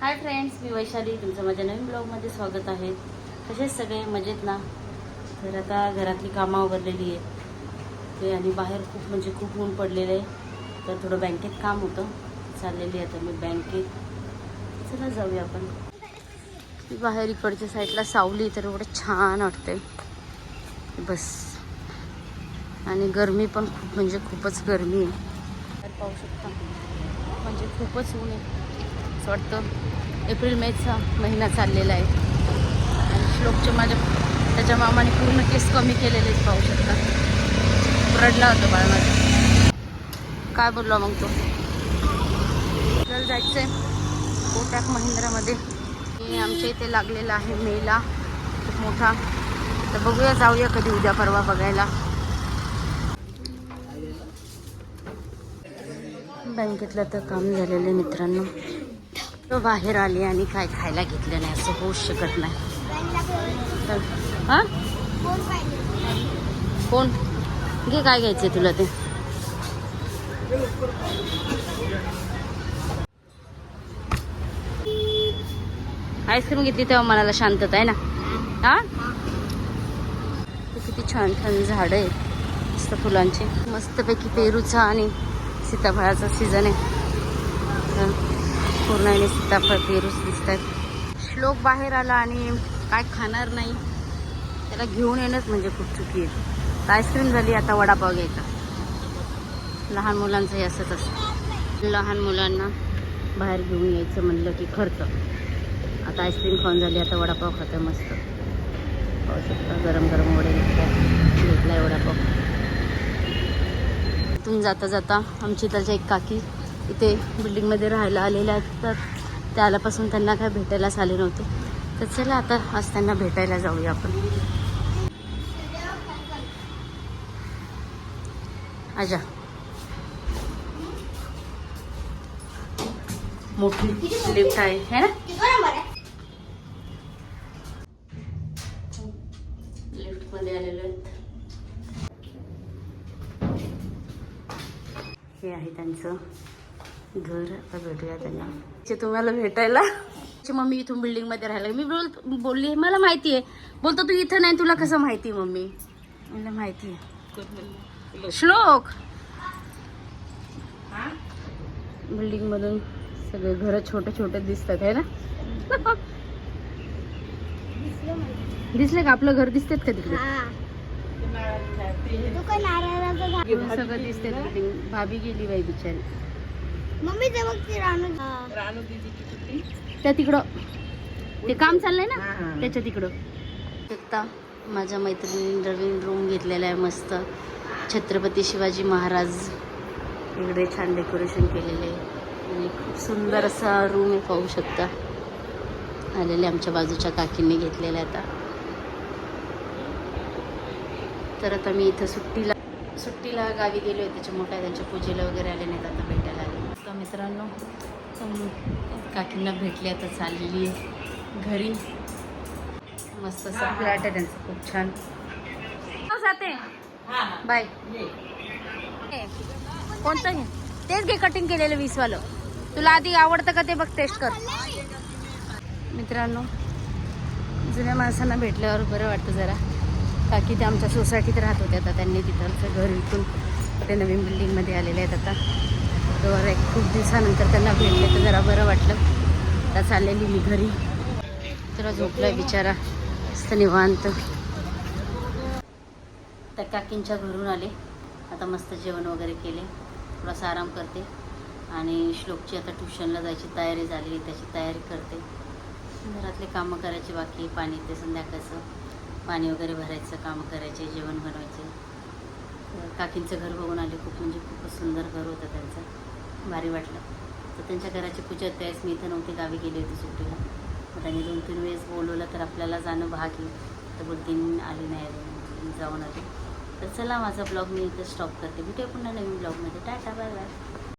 Hi friends मी वैशाली. तुमचं माझ्या नवीन ब्लॉगमध्ये स्वागत आहे. तसेच सगळे? मजेत ना? तर आता घरातली कामं आवरलेली आहे ते आणि बाहेर खूप म्हणजे खूप ऊन पडलेलं आहे. तर थोडं बँकेत काम होतं. चाललेली आहे आता मी बँकेत. चला जाऊया आपण. बाहेर इकडच्या साईडला सावली तर एवढं छान वाटते बस. आणि गरमी पण खूप म्हणजे खूपच गरमी आहे. तर पाहू शकता म्हणजे खूपच ऊन आहे. असं वाटतं. एप्रिल मेचा महिना चाललेला आहे. आणि श्लोकचे माझ्या त्याच्या मामाने पूर्ण केस कमी केलेले पाहू शकतात रडला होता बाळ माझा काय बोललो मग तो? आपल्याला जायचं आहे कोटाक महिंद्रामध्ये. हे आमच्या इथे लागलेला आहे मेला. खूप मोठा. तर बघूया जाऊया कधी उद्या परवा बघायला. बँकेतलं तर काम झालेलं आहे मित्रांनो. तो बाहेर आली आणि काय खायला घेतलं नाही असं होऊ शकत नाही. तर हां? कोण? घे काय घ्यायचं तुला ते. आईस्क्रीम घेतली तेव्हा मनाला शांतता आहे ना. हा? ते किती छान छान झाडं आहेत मस्त फुलांची. मस्तपैकी पेरूचा आणि सीताफळाचा सीझन आहे. तर पूर्ण आणि सीताफळ पेरूच दिसत आहेत श्लोक बाहेर आला आणि काय खाणार नाही? त्याला घेऊन येणंच म्हणजे खूप चुकी आहे. आईस्क्रीम झाली आता वडापाव घ्यायचा. लहान मुलांचं हे असंच असतं. लहान मुलांना बाहेर घेऊन यायचं म्हणलं की खर्च. आता आईस्क्रीम खाऊन झाली आता वडापाव खातं मस्त. पाहू शकता गरम गरम वडे घेतलाय वडापाव. तिथून जाता जाता आमची त्याच्या एक काकी इथे बिल्डिंगमध्ये राहायला आलेल्या आहेत तर त्यालापासून त्यांना काय भेटायलाच आले नव्हते. तर चला आता आज त्यांना भेटायला जाऊया आपण. आजा. मोठी लिफ्ट आहे है ना? मध्ये आलेलो आहेत. हे आहे त्यांचं. घर आता भेटूया त्यांना. तुम्हाला भेटायला. मम्मी इथून बिल्डिंगमध्ये राहायला मी बोल बोलली मला माहिती आहे. बोलतो तू इथं नाही तुला कसं माहिती मम्मी? मला माहिती आहे. श्लोक. बिल्डिंग मधून सगळे घर छोटे छोटे दिसतात आहे ना? दिसले का? आपलं घर दिसतात का तिकडे? सगळं दिसते बिल्डिंग भाभी गेली बाई बिचारी. मम्मी ते बघते रानू त्या तिकडं. ते काम चाललंय ना? त्याच्या तिकडं. शकता माझ्या मैत्रिणी नवीन रूम घेतलेला आहे मस्त. छत्रपती शिवाजी महाराज इकडे छान डेकोरेशन केलेलं आहे. आणि खूप सुंदर असा रूम आहे पाहू शकता. आलेले आमच्या बाजूच्या काकींनी घेतलेला आहे आता. तर आता मी इथं सुट्टीला सुट्टीला गावी गेले होते त्याच्या मोठ्या त्यांच्या पूजेला वगैरे आले नाहीत आता तर मित्रांनो काकींना भेटले आता चाललेली आहे घरी. मस्त असं फ्लॅट आहे त्यांचं खूप छान. हो, जाते. बाय. कोणतं घे तेच घे कटिंग केलेलं वीसवालं. तुला आधी आवडतं का ते बघ टेस्ट कर. मित्रांनो जुन्या माणसांना भेटल्यावर बरं वाटतं जरा. काकी ते आमच्या सोसायटीत राहत होते आता त्यांनी तिथलचं घर विकून ते नवीन बिल्डिंगमध्ये आलेले आहेत आता. बरं एक खूप दिवसानंतर त्यांना भेटले तर जरा बरं वाटलं. तर चाललेली मी घरी. जरा झोपलाय बिचारा. मस्त निवांत. त्या काकींच्या घरून आले. आता मस्त जेवण वगैरे केले. थोडासा आराम करते. आणि श्लोकची आता ट्युशनला जायची तयारी झाली. त्याची तयारी करते. घरातले कामं करायचे बाकी पाणी ते संध्याकाळचं. पाणी वगैरे भरायचं कामं करायचे जेवण बनवायचे. काकींचं घर बघून आले खूप म्हणजे खूपच सुंदर घर होतं त्यांचं. भारी वाटलं. तर त्यांच्या घराची पूजा त्यावेळेस मी इथं नव्हती गावी गेली होती सुट्टीला. मग त्यांनी दोन तीन वेळेस बोलवलं तर आपल्याला जाणं भाग येईल तर बोलते आली नाही अजून, जाऊन आली. तर चला माझा ब्लॉग मी इथं स्टॉप करते. भेटूया पुन्हा नवीन ब्लॉगमध्ये. Tata bye bye.